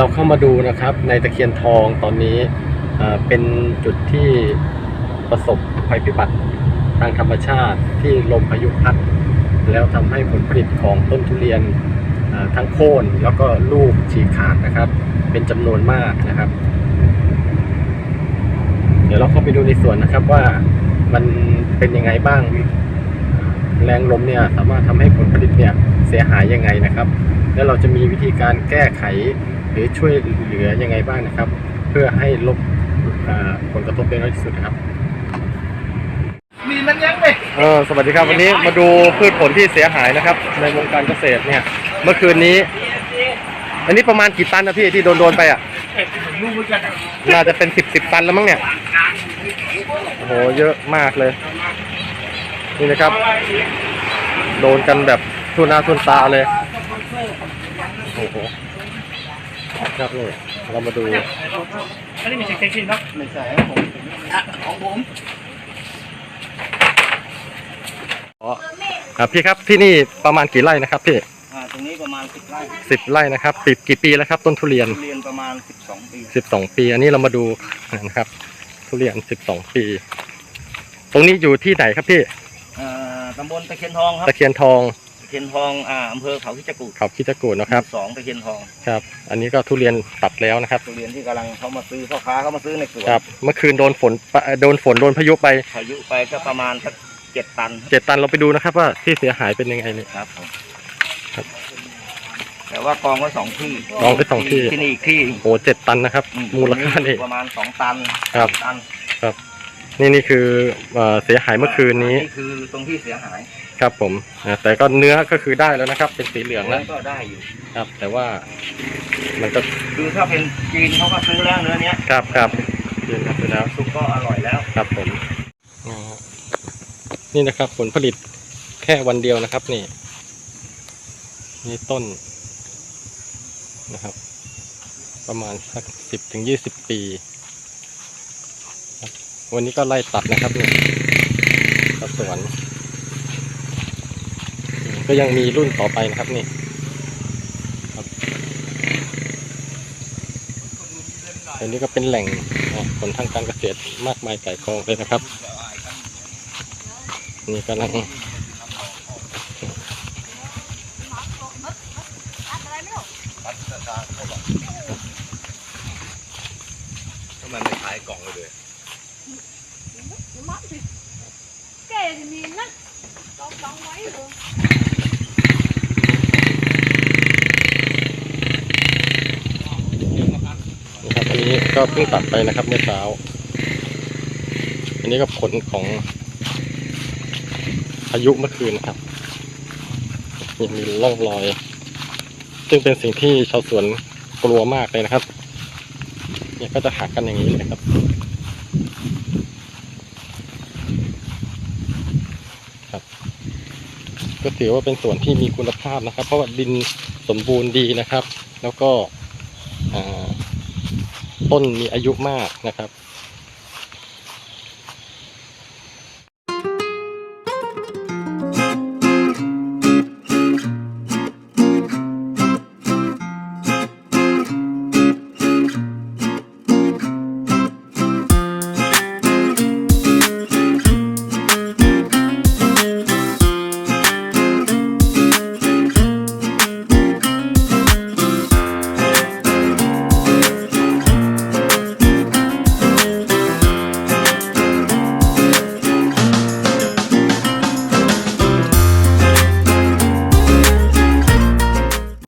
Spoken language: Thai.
เราเข้ามาดูนะครับในตะเคียนทองตอนนี้เป็นจุดที่ประสบภัยพิบัติทางธรรมชาติที่ลมพายุพัด แล้วทำให้ผลผลิตของต้นทุเรียนทั้งโค่นแล้วก็ลูกฉีกขาดนะครับ เป็นจำนวนมากนะครับ เดี๋ยวเราเข้าไปดูในสวนนะครับว่ามันเป็นยังไงบ้างแรงลมเนี่ยสามารถทำให้ผลผลิตเนี่ยเสียหายยังไงนะครับ แล้วเราจะมีวิธีการแก้ไข หรือช่วยเหลือยังไงบ้างนะครับ เพื่อให้ลดอ่าผลกระทบได้น้อยที่สุดนะครับมีมันยังไงเออสวัสดีครับวันนี้มาดูพืชผลที่เสียหายนะครับ ในวงการเกษตรเนี่ย เมื่อคืนนี้ อันนี้ประมาณกี่ตันนะพี่ที่โดนโดนๆไปอะรู้เหมือนกันน่าจะเป็นสิบสิบตันแล้วมั้งเนี่ยโอ้โหเยอะมากเลยนี่นะครับ โดนกันแบบทุนหน้าทุนตาเลยโอ้โห ครับนี่เรามาดูอันนี้มีเช็คเช็คเนาะไม่ใช่ของผมของผมอ๋อครับพี่ครับที่นี่ประมาณกี่ไร่นะครับพี่อ่าตรงนี้ประมาณสิบไร่สิบไร่นะครับปีกี่ปีแล้วครับ ต้นทุเรียนเรียนประมาณสิบสองปีสิบสองปี อันนี้เรามาดูนะครับ ทุเรียนสิบสองปี ตรงนี้อยู่ที่ไหนครับพี่อ่าตำบลตะเคียนทองครับตะเคียนทองตะ เคียนทองอ่าอำเภอเขาคิจกูฏเขาคิดจกูดนะครับ สองตะเคียนทองครับ อันนี้ก็ทุเรียนตัดแล้วนะครับ ทุเรียนที่กำลังเขามาซื้อพ่อค้าเขามาซื้อในสวนครับ เมื่อคืนโดนฝนปะโดนฝนโดนพายุไปพายุไปก็ประมาณสักเจ็ดตันเจ็ดตันเราไปดูนะครับ ว่าที่เสียหายเป็นยังไงนี่ครับผมครับแต่ว่ากองไว้สองที่กองไว้สองที่ ที่นี่อีกที่โอ้เจ็ดตันนะครับ อืมูลค่านี่ ประมาณสองตันครับสามตัน นี่นี่คือเอ่อเสียหายเมื่อคืนนี้นี่คือตรงที่เสียหายครับผมอ่าแต่ก็เนื้อก็คือได้แล้วนะครับ เป็นสีเหลืองแล้วก็ได้อยู่ ครับ แต่ว่ามันก็คือถ้าเป็นจีนเขาก็ซื้อแล้วเนื้อเนี้ยครับครับยืนครับไปแล้วสุกก็อร่อยแล้ว ครับผมอ่านี่นะครับผลผลิตแค่วันเดียวนะครับ นี่ นี่ต้นนะครับ ประมาณสักสิบถึงยี่สิบปีครับ วันนี้ก็ไล่ตัดนะครับนี่ก็สวนก็ยังมีรุ่นต่อไปนะครับนี่ครับอันนี้ก็เป็นแหล่งผลทางการเกษตรมากมายไก่กองเลยนะครับ นี่กำลังทำไมไม่ขายกล่องเลย Kệ thì nhìn á có đóng mấy rồi นะครับอันนี้ก็เพิ่งตัดไปนะครับเมื่อเช้า อันนี้ก็ผลของพายุเมื่อคืนนะครับยังมีร่องรอย ซึ่งเป็นสิ่งที่ชาวสวนกลัวมากเลยนะครับ เนี่ยก็จะหักกันอย่างนี้เลยครับ ก็ถือว่าเป็นสวนที่มีคุณภาพนะครับ เพราะว่าดินสมบูรณ์ดีนะครับ แล้วก็ต้นมีอายุมากนะครับ